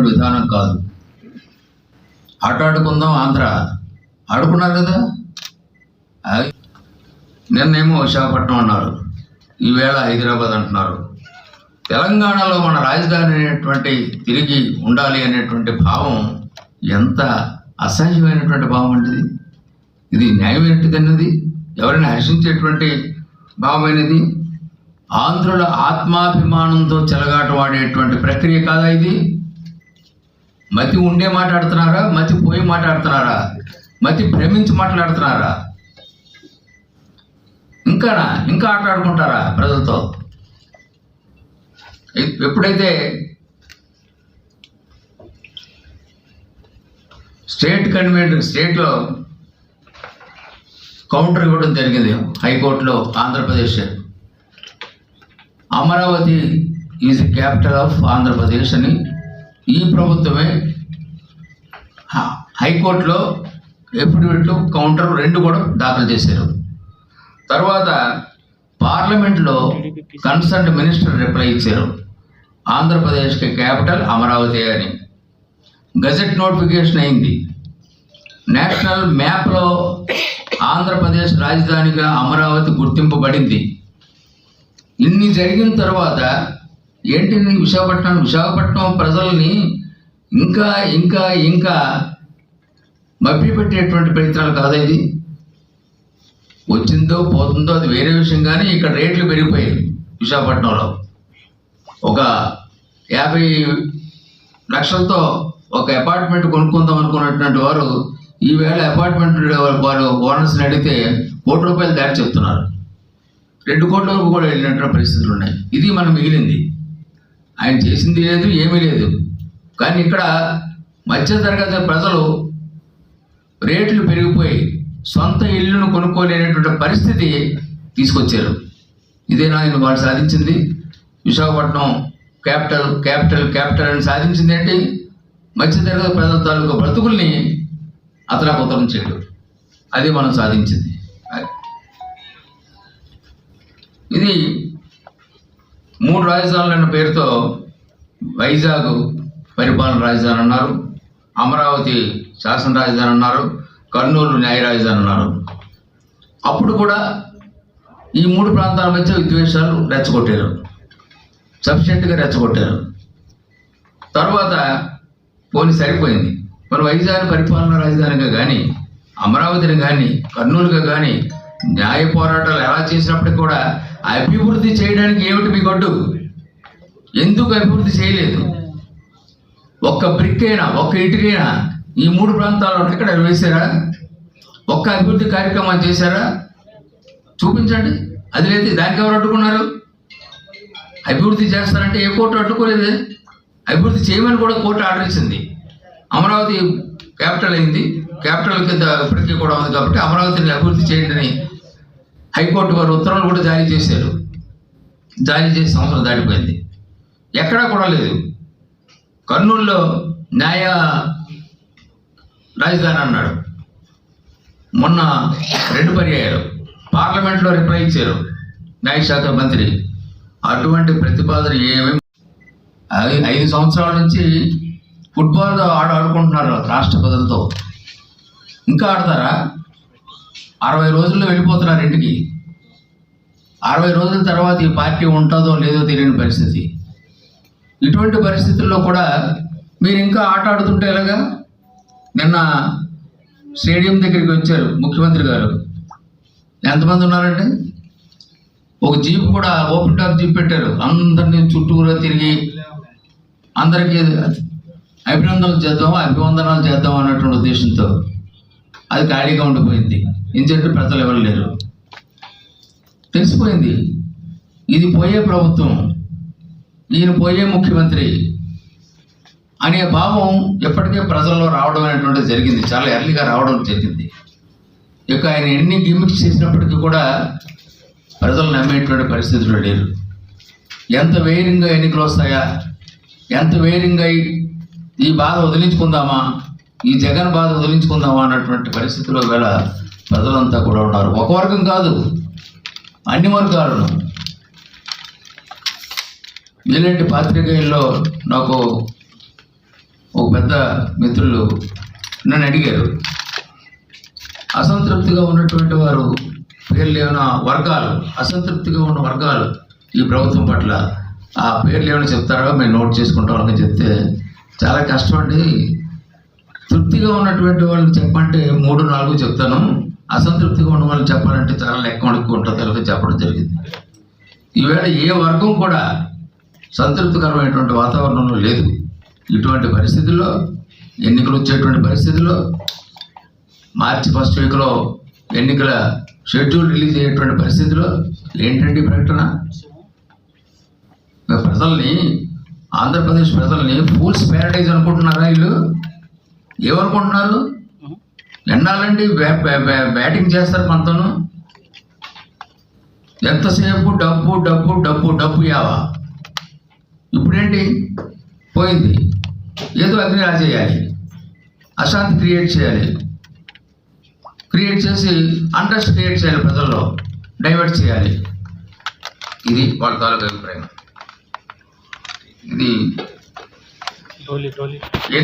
విధానం కాదు. ఆట ఆడుకుందాం ఆంధ్ర. ఆడుకున్నారు కదా? నిన్నేమో విశాఖపట్నం అన్నారు. ఈవేళ హైదరాబాద్ అంటున్నారు. తెలంగాణలో మన రాజధాని అనేటువంటి తిరిగి ఉండాలి అనేటువంటి భావం ఎంత అసహ్యమైనటువంటి భావం అంటిది. ఇది న్యాయమైనటువంటిది ఎవరైనా హర్షించేటువంటి భావమైనది. ఆంధ్రుల ఆత్మాభిమానంతో చెలగాటవాడేటువంటి ప్రక్రియ కాదా ఇది? మతి ఉండే మాట్లాడుతున్నారా? మతి పోయి మాట్లాడుతున్నారా? మతి భ్రమించి మాట్లాడుతున్నారా? ఇంకానా? ఇంకా ఆట ఆడుకుంటారా ప్రజలతో? ఎప్పుడైతే స్టేట్ కన్వెంట్ స్టేట్లో కౌంటర్ ఇవ్వడం జరిగింది హైకోర్టులో Andhra Pradesh. Amaravati is capital of Andhra Pradesh అని ఈ ప్రభుత్వమే హైకోర్టులో ఎఫిడవిట్లు కౌంటర్ రెండు కూడా దాఖలు చేశారు. తర్వాత పార్లమెంట్లో కన్సర్న్ మినిస్టర్ రిప్లై ఇచ్చారు. ఆంధ్రప్రదేశ్కి క్యాపిటల్ అమరావతి అని. గజెట్ నోటిఫికేషన్ అయింది. నేషనల్ మ్యాప్లో ఆంధ్రప్రదేశ్ రాజధానిగా అమరావతి గుర్తింపబడింది. ఇన్ని జరిగిన తర్వాత ఏంటి విశాఖపట్నం విశాఖపట్నం ప్రజల్ని ఇంకా ఇంకా ఇంకా మభ్యపెట్టేటువంటి ప్రయత్నాలు కాదా ఇది? వచ్చిందో పోతుందో అది వేరే విషయం కానీ ఇక్కడ రేట్లు పెరిగిపోయాయి విశాఖపట్నంలో. ఒక యాభై లక్షలతో ఒక అపార్ట్మెంట్ కొనుక్కుందాం అనుకున్నటువంటి వారు ఈవేళ అపార్ట్మెంట్ వారు ఓనర్స్ని అడిగితే కోటి రూపాయలు దాటి చెప్తున్నారు. రెండు కోట్ల వరకు కూడా వెళ్ళినటువంటి పరిస్థితులు ఉన్నాయి. ఇది మనం మిగిలింది. ఆయన చేసింది లేదు ఏమీ లేదు. కానీ ఇక్కడ మధ్యతరగతి ప్రజలు రేట్లు పెరిగిపోయి సొంత ఇల్లును కొనుక్కోలేనటువంటి పరిస్థితి తీసుకొచ్చారు. ఇదేనా ఆయన వాళ్ళు సాధించింది. విశాఖపట్నం క్యాపిటల్ క్యాపిటల్ క్యాపిటల్ అని సాధించింది ఏంటి? మధ్యతరగతి ప్రజల తాలూకా బ్రతుకుల్ని అతలాకుతలం చేయడం. అది మనం సాధించింది. ఇది మూడు రాజధానులు అన్న పేరుతో వైజాగ్ పరిపాలన రాజధాని అన్నారు. అమరావతి శాసన రాజధాని అన్నారు. కర్నూలు న్యాయ రాజధాని అన్నారు. అప్పుడు కూడా ఈ మూడు ప్రాంతాల మధ్య విద్వేషాలు రెచ్చగొట్టారు. సఫిషియెంట్గా రెచ్చగొట్టారు. తర్వాత పోనీ సరిపోయింది. మరి వైజాగ్ పరిపాలన రాజధానిగా కానీ అమరావతిని కానీ కర్నూలుగా కానీ న్యాయ పోరాటాలు ఎలా చేసినప్పటికీ కూడా అభివృద్ధి చేయడానికి ఏమిటి మీ గొడ్డు? ఎందుకు అభివృద్ధి చేయలేదు? ఒక్క బ్రిక్ అయినా ఒక్క ఇటుకైనా ఈ మూడు ప్రాంతాల్లో ఎక్కడ వేశారా? ఒక్క అభివృద్ధి కార్యక్రమం చేశారా? చూపించండి. అది లేదు దానికి ఎవరు అడ్డుకున్నారు? అభివృద్ధి చేస్తారంటే ఏ కోర్టు అడ్డుకోలేదు? అభివృద్ధి చేయమని కూడా కోర్టు ఆర్డర్ ఇచ్చింది. అమరావతి క్యాపిటల్ అయింది. క్యాపిటల్ కింద ఇప్పటికీ కూడా ఉంది కాబట్టి అమరావతిని అభివృద్ధి చేయండి అని హైకోర్టు వారు ఉత్తర్వులు కూడా జారీ చేశారు. జారీ చేసి సంవత్సరం దాటిపోయింది. ఎక్కడా కూడా లేదు. కర్నూలులో న్యాయ రాజధాని అన్నాడు. మొన్న రెండు పర్యాయాలు. పార్లమెంట్లో రిప్లై ఇచ్చారు న్యాయశాఖ మంత్రి. అటువంటి ప్రతిపాదన ఏమేమి ఐదు సంవత్సరాల నుంచి ఫుట్బాల్ ఆడ ఆడుకుంటున్నారు రాష్ట్ర ప్రజలతో. ఇంకా ఆడతారా? అరవై రోజుల్లో వెళ్ళిపోతున్నారు ఇంటికి. అరవై రోజుల తర్వాత ఈ పార్టీ ఉంటుందో లేదో తెలియని పరిస్థితి. ఇటువంటి పరిస్థితుల్లో కూడా మీరు ఇంకా ఆట ఆడుతుంటే ఎలాగా? నిన్న స్టేడియం దగ్గరికి వచ్చారు ముఖ్యమంత్రి గారు. ఎంతమంది ఉన్నారండి? ఒక జీప్ కూడా ఓపెన్ టాప్ జీప్ పెట్టారు. అందరినీ చుట్టూరా తిరిగి అందరికీ అభినందనలు చేద్దాం అభివందనాలు చేద్దాం అన్నటువంటి ఉద్దేశంతో అది ఖాళీగా ఉండిపోయింది. ఎందుకంటే ప్రజలు ఎవరు లేరు. తెలిసిపోయింది. ఇది పోయే ప్రభుత్వం ఈయన పోయే ముఖ్యమంత్రి అనే భావం ఎప్పటికే ప్రజల్లో రావడం అనేటువంటిది జరిగింది. చాలా ఎర్లీగా రావడం జరిగింది. ఇక ఆయన ఎన్ని గిమిక్స్ చేసినప్పటికీ కూడా ప్రజలు నమ్మేటువంటి పరిస్థితులు లేరు. ఎంత వేగంగా ఎన్నికలు వస్తాయా ఎంత వేరింగై ఈ- ఈ బాధ వదిలించుకుందామా? ఈ జగన్ బాధ వదిలించుకుందామా అన్నటువంటి పరిస్థితిలో వేళ ప్రజలంతా కూడా ఉన్నారు. ఒక వర్గం కాదు అన్ని వర్గాలను. ఇలాంటి పాత్రికేయుల్లో నాకు ఒక పెద్ద మిత్రులు నన్ను అడిగారు. అసంతృప్తిగా ఉన్నటువంటి వారు పేర్లు ఏమైనా వర్గాలు? అసంతృప్తిగా ఉన్న వర్గాలు ఈ ప్రభుత్వం పట్ల ఆ పేర్లు ఏమైనా చెప్తారో? మేము నోట్ చేసుకుంటాం అని చెప్తే చాలా కష్టం అండి తృప్తిగా ఉన్నటువంటి వాళ్ళు చెప్పంటే మూడు నాలుగు చెప్తాను. అసంతృప్తిగా ఉన్న వాళ్ళు చెప్పాలంటే చాలా లెక్క ఎక్కువ ఉంటుంది అని చెప్పడం జరిగింది. ఈవేళ ఏ వర్గం కూడా సంతృప్తికరమైనటువంటి వాతావరణంలో లేదు. ఇటువంటి పరిస్థితుల్లో ఎన్నికలు వచ్చేటువంటి పరిస్థితుల్లో మార్చి ఫస్ట్ వీక్లో ఎన్నికల షెడ్యూల్ రిలీజ్ అయ్యేటువంటి పరిస్థితిలో ఏంటండి ప్రకటన? ప్రజల్ని ఆంధ్రప్రదేశ్ ప్రజల్ని ఫూల్స్ ప్యారడైజ్ అనుకుంటున్నారా వీళ్ళు? ఏమనుకుంటున్నారు? ఎన్నాళ్ళండి బ్యా- బ్యా- బ్యాటింగ్ చేస్తారు కొంతను ఎంతసేపు డబ్బు డబ్బు డబ్బు డబ్బు యావా? ఇప్పుడేంటి? పోయింది. ఏదో అగ్ని రాజేయాలి అశాంతి క్రియేట్ చేయాలి. క్రియేట్ చేసి అంట్రెస్ట్ క్రియేట్ చేయాలి ప్రజల్లో. డైవర్ట్ చేయాలి. ఇది వాళ్ళ తాలూకా అభిప్రాయం. ఇది డోలీ డోలీ ఏ-